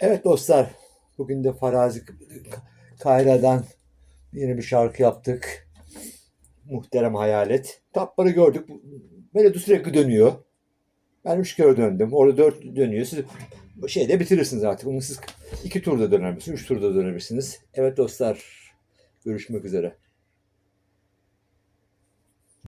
Evet dostlar, bugün de Farazi Kayra'dan yeni bir şarkı yaptık. Muhterem Hayalet. Tapları gördük. Melodi sürekli dönüyor. Ben üç kere döndüm. Orada dört dönüyor. Siz şeyde bitirirsiniz artık. Bunu siz iki turda dönebilirsiniz, üç turda dönebilirsiniz. Evet dostlar, görüşmek üzere.